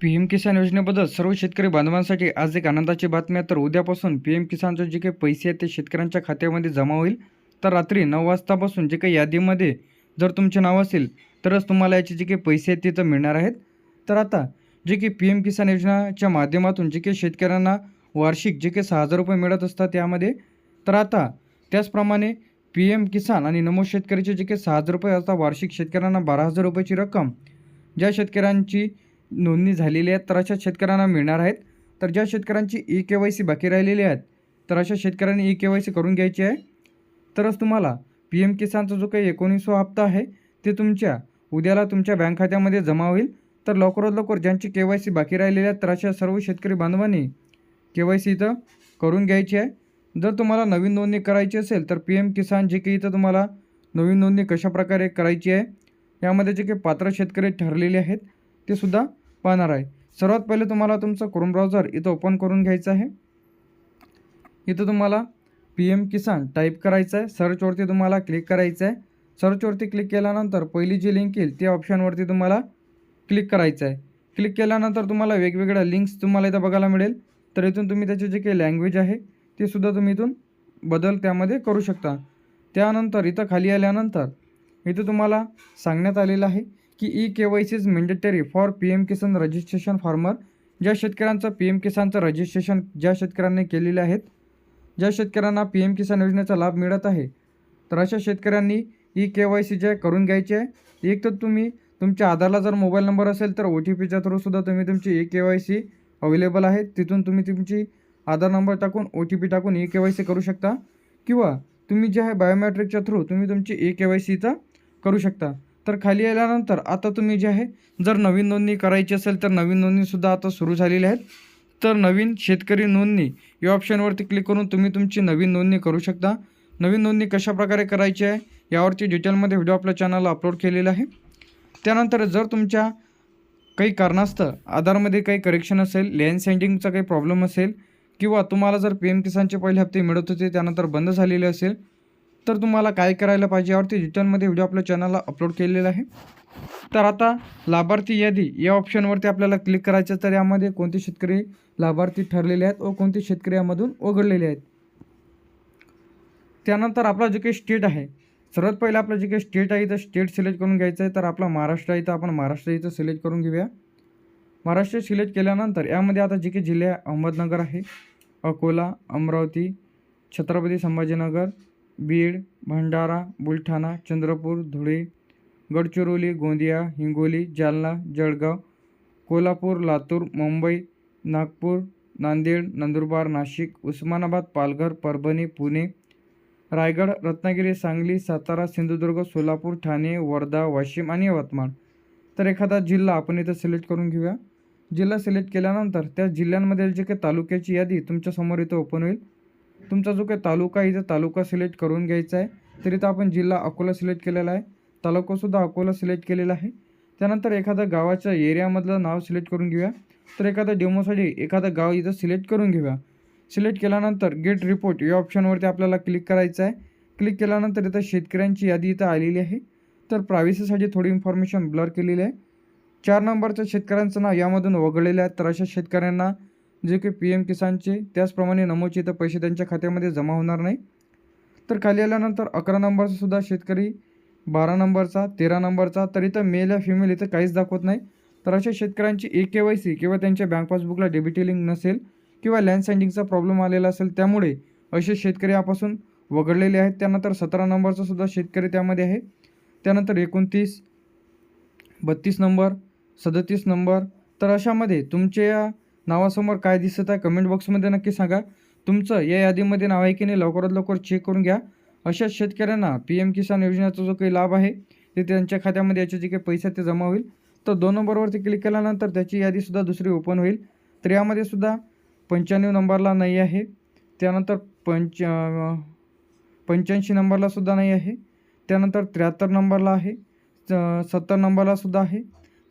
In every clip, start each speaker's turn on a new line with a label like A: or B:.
A: P M किसान योजनेबद्दल सर्व शेतकरी बांधवांसाठी आज एक आनंदाची बातमी आहे तर उद्यापासून पी एम किसानचे जे काही पैसे आहेत ते शेतकऱ्यांच्या खात्यामध्ये जमा होईल तर रात्री नऊ वाजतापासून जे काही यादीमध्ये जर तुमचे नाव असेल तरच तुम्हाला याचे जे काही पैसे आहेत ते तर मिळणार आहेत तर आता जे की पी एम किसान योजनाच्या माध्यमातून जे काही शेतकऱ्यांना वार्षिक जे काही सहा हजार रुपये मिळत असतात त्यामध्ये तर आता त्याचप्रमाणे पी एम किसान आणि नमो शेतकऱ्याचे जे काही सहा हजार रुपये असतात वार्षिक शेतकऱ्यांना बारा हजार रुपयाची रक्कम ज्या शेतकऱ्यांची नोंदणी झालेली आहेत तर अशा शेतकऱ्यांना मिळणार आहेत तर ज्या शेतकऱ्यांची ई के वाय सी बाकी राहिलेली आहेत तर अशा शेतकऱ्यांनी ई के वाय सी करून घ्यायची आहे तरच तुम्हाला पी एम किसानचा जो काही एकोणीसवा हप्ता आहे ते तुमच्या उद्याला तुमच्या बँक खात्यामध्ये जमा होईल तर लवकरात लवकर ज्यांची के वाय सी बाकी राहिलेली आहेत तर अशा सर्व शेतकरी बांधवांनी के वाय सी इथं करून घ्यायची आहे जर तुम्हाला नवीन नोंदणी करायची असेल तर पी एम किसान जे काही इथं तुम्हाला नवीन नोंदणी कशाप्रकारे करायची आहे यामध्ये जे काही पात्र शेतकरी ठरलेले आहेत ते सुद्धा पाहणार आहे सर्वात पहिले तुम्हाला तुमचं क्रोम ब्राउजर इथं ओपन करून घ्यायचं आहे इथं तुम्हाला पी एम किसान टाईप करायचं आहे सर्चवरती तुम्हाला क्लिक करायचं आहे सर्चवरती क्लिक केल्यानंतर पहिली जी लिंक येईल त्या ऑप्शनवरती तुम्हाला क्लिक करायचं आहे क्लिक केल्यानंतर तुम्हाला वेगवेगळ्या लिंक्स तुम्हाला इथं बघायला मिळेल तर इथून तुम्ही त्याची जे काही लँग्वेज आहे ते सुद्धा तुम्ही इथून बदल त्यामध्ये करू शकता त्यानंतर इथं खाली आल्यानंतर इथं तुम्हाला सांगण्यात आलेलं आहे की E K Y C is mandatory for P M Kisan registration farmer ज्या शेतकऱ्यांचं पी एम किसानचं रजिस्ट्रेशन ज्या शेतकऱ्यांनी केलेले आहेत ज्या शेतकऱ्यांना पी एम किसान योजनेचा लाभ मिळत आहे तर अशा शेतकऱ्यांनी ई के वाय सी जे करून घ्यायचे आहे एक तर तुम्ही तुमच्या आधारला जर मोबाईल नंबर असेल तर ओ टी पीच्या थ्रूसुद्धा तुम्ही तुमची E K Y C available आहे तिथून तुम्ही तुमची आधार नंबर टाकून ओ टी पी टाकून ई के वाय सी करू शकता किंवा तुम्ही जे आहे बायोमॅट्रिकच्या थ्रू तुम्ही तुमची ई के वाय सीचा करू शकता तर खाली आल्यानंतर आता तुम्ही जे आहे जर नवीन नोंदणी करायची असेल तर नवीन नोंदणीसुद्धा आता सुरू झालेली आहेत तर नवीन शेतकरी नोंदणी या ऑप्शनवरती क्लिक करून तुम्ही तुमची नवीन नोंदणी करू शकता नवीन नोंदणी कशाप्रकारे करायची आहे यावरची डिटेलमध्ये व्हिडिओ आपल्या चॅनलला अपलोड केलेला आहे त्यानंतर जर तुमच्या काही कारणास्तव आधारमध्ये काही करेक्शन असेल लँड सेंडिंगचा काही प्रॉब्लेम असेल किंवा तुम्हाला जर पी एम किसानचे पहिले हप्ते मिळत होते त्यानंतर बंद झालेले असेल तर तुम्हाला काय करायला पाहिजे यावरती डिटेलमध्ये व्हिडिओ आपल्या चॅनलला अपलोड केलेला आहे तर आता लाभार्थी यादी या ऑप्शनवरती आपल्याला क्लिक करायचं तर यामध्ये कोणते शेतकरी लाभार्थी ठरलेले आहेत व कोणते शेतकरी यामधून वगळलेले आहेत त्यानंतर आपला जे काही स्टेट आहे सर्वात पहिलं आपलं जे काही स्टेट आहे तर स्टेट सिलेक्ट करून घ्यायचं आहे तर आपला महाराष्ट्र आहे आपण महाराष्ट्र इथं सिलेक्ट करून घेऊया महाराष्ट्र सिलेक्ट केल्यानंतर यामध्ये आता जे काही जिल्हे अहमदनगर आहे अकोला अमरावती छत्रपती संभाजीनगर बीड भंडारा बुलढाणा चंद्रपूर धुळे गडचिरोली गोंदिया हिंगोली जालना जळगाव कोल्हापूर लातूर मुंबई नागपूर नांदेड नंदुरबार नाशिक उस्मानाबाद पालघर परभणी पुणे रायगड रत्नागिरी सांगली सातारा सिंधुदुर्ग सोलापूर ठाणे वर्धा वाशिम आणि यवतमाळ तर एखादा जिल्हा आपण इथं सिलेक्ट करून घेऊया जिल्हा सिलेक्ट केल्यानंतर त्या जिल्ह्यांमधील जे काही तालुक्याची यादी तुमच्यासमोर इथं ओपन होईल तुमचा जो काही तालुका आहे इथं तालुका सिलेक्ट करून घ्यायचा आहे तर इथं आपण जिल्हा अकोला सिलेक्ट केलेला आहे तालुकासुद्धा अकोला सिलेक्ट केलेला आहे त्यानंतर एखाद्या गावाच्या एरियामधलं नाव सिलेक्ट करून घेऊया तर एखाद्या डेमोसाठी एखादं गाव इथं सिलेक्ट करून घेऊया सिलेक्ट केल्यानंतर गेट रिपोर्ट या ऑप्शनवरती आपल्याला क्लिक करायचं आहे क्लिक केल्यानंतर इथं शेतकऱ्यांची यादी इथं आलेली आहे तर प्रायव्हसीसाठी थोडी इन्फॉर्मेशन ब्लर केलेली आहे चार नंबरच्या शेतकऱ्यांचं नाव यामधून वगळलेलं आहे तर अशा शेतकऱ्यांना जे की पी एम किसानचे त्याचप्रमाणे नमोचे इथं पैसे त्यांच्या खात्यामध्ये जमा होणार नाही तर खाली आल्यानंतर अकरा नंबरचासुद्धा शेतकरी बारा नंबरचा तेरा नंबरचा तर इथं मेल या फिमेल इथं काहीच दाखवत नाही तर अशा शेतकऱ्यांची ए के वाय सी किंवा त्यांच्या बँक पासबुकला डेबिटी लिंक नसेल किंवा लँड सँडिंगचा प्रॉब्लेम आलेला असेल त्यामुळे असे शेतकरी यापासून वगळलेले आहेत त्यानंतर सतरा सुद्धा शेतकरी त्यामध्ये आहे त्यानंतर एकोणतीस बत्तीस नंबर सदतीस नंबर तर अशामध्ये तुमच्या नावासमोर काय दिसत आहे कमेंट बॉक्समध्ये नक्की सांगा तुमचं या यादीमध्ये नाव आहे की नाही लवकरात लवकर चेक करून घ्या अशाच शेतकऱ्यांना पी एम किसान योजनेचा जो काही लाभ आहे ते त्यांच्या खात्यामध्ये याचे जे काही पैसे ते जमा होईल तर दोन नंबरवरती क्लिक केल्यानंतर त्याची यादीसुद्धा दुसरी ओपन होईल तर यामध्ये सुद्धा पंच्याण्णव नंबरला नाही आहे त्यानंतर पंच पंच्याऐंशी नंबरला सुद्धा नाही आहे त्यानंतर त्र्याहत्तर नंबरला आहे सत्तर नंबरलासुद्धा आहे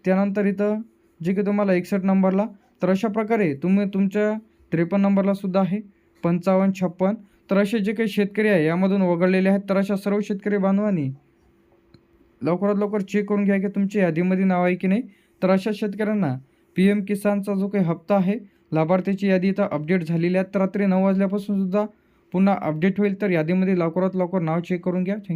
A: त्यानंतर इथं जे की तुम्हाला एकसष्ट नंबरला तर अशा प्रकारे तुम्ही तुमच्या त्रेपन्न नंबरला सुद्धा आहे पंचावन्न छप्पन तर असे जे काही शेतकरी आहे यामधून वगळलेले आहेत तर अशा सर्व शेतकरी बांधवांनी लवकरात लवकर चेक करून घ्या की तुमच्या यादीमध्ये नाव आहे की नाही तर अशा शेतकऱ्यांना पी एम किसानचा जो काही हप्ता आहे लाभार्थ्याची यादी तर अपडेट झालेली आहे तर रात्री नऊ वाजल्यापासून सुद्धा पुन्हा अपडेट होईल तर यादीमध्ये लवकरात लवकर नाव चेक करून घ्या